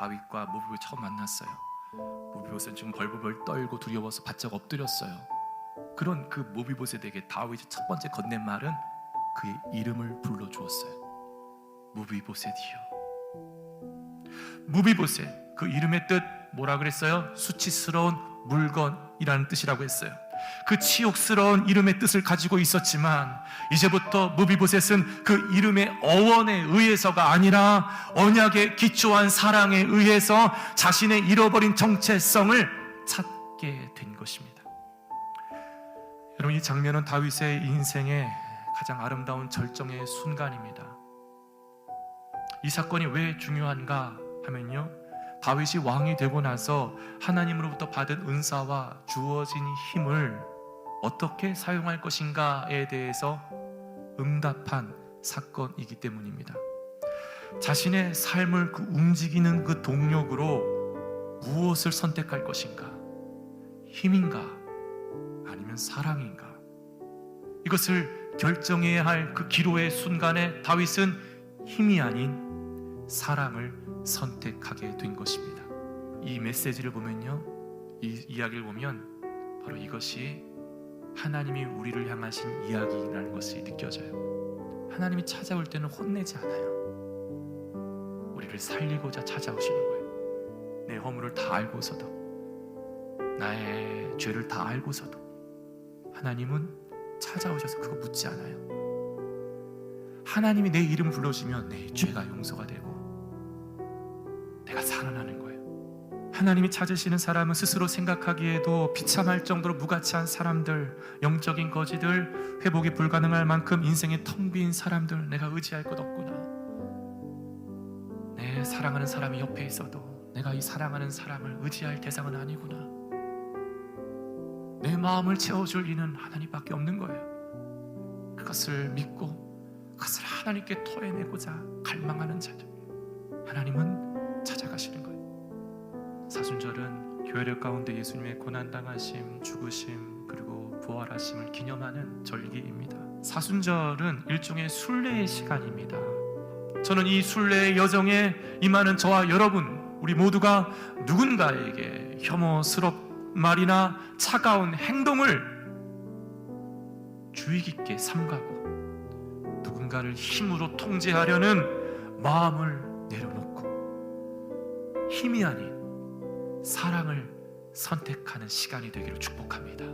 다윗과 무비보 처음 만났어요. 무비보스는 지금 벌벌벌 떨고 두려워서 바짝 엎드렸어요. 그런 그 무비보셋에게 다윗이 첫 번째 건넨 말은 그의 이름을 불러 주었어요. 무비보셋이요. 무비보셋 그 이름의 뜻 뭐라 그랬어요? 수치스러운 물건이라는 뜻이라고 했어요. 그 치욕스러운 이름의 뜻을 가지고 있었지만 이제부터 무비보셋은 그 이름의 어원에 의해서가 아니라 언약에 기초한 사랑에 의해서 자신의 잃어버린 정체성을 찾게 된 것입니다. 여러분 이 장면은 다윗의 인생의 가장 아름다운 절정의 순간입니다. 이 사건이 왜 중요한가 하면요. 다윗이 왕이 되고 나서 하나님으로부터 받은 은사와 주어진 힘을 어떻게 사용할 것인가에 대해서 응답한 사건이기 때문입니다. 자신의 삶을 그 움직이는 그 동력으로 무엇을 선택할 것인가? 힘인가? 아니면 사랑인가? 이것을 결정해야 할 그 기로의 순간에 다윗은 힘이 아닌 사랑을 선택하게 된 것입니다. 이 메시지를 보면요, 이 이야기를 보면 바로 이것이 하나님이 우리를 향하신 이야기라는 것이 느껴져요. 하나님이 찾아올 때는 혼내지 않아요. 우리를 살리고자 찾아오시는 거예요. 내 허물을 다 알고서도 나의 죄를 다 알고서도 하나님은 찾아오셔서 그거 묻지 않아요. 하나님이 내 이름 불러주면 내 죄가 용서가 되고 살아나는 거예요. 하나님이 찾으시는 사람은 스스로 생각하기에도 비참할 정도로 무가치한 사람들, 영적인 거지들, 회복이 불가능할 만큼 인생에 텅빈 사람들, 내가 의지할 것 없구나. 내 사랑하는 사람이 옆에 있어도 내가 이 사랑하는 사람을 의지할 대상은 아니구나. 내 마음을 채워줄 이는 하나님밖에 없는 거예요. 그것을 믿고 그것을 하나님께 토해내고자 갈망하는 자들, 하나님은. 사순절은 교회력 가운데 예수님의 고난당하심, 죽으심, 그리고 부활하심을 기념하는 절기입니다. 사순절은 일종의 순례의 시간입니다. 저는 이 순례의 여정에 임하는 저와 여러분, 우리 모두가 누군가에게 혐오스럽 말이나 차가운 행동을 주의 깊게 삼가고 누군가를 힘으로 통제하려는 마음을 내려놓고 힘이 아닌 사랑을 선택하는 시간이 되기를 축복합니다.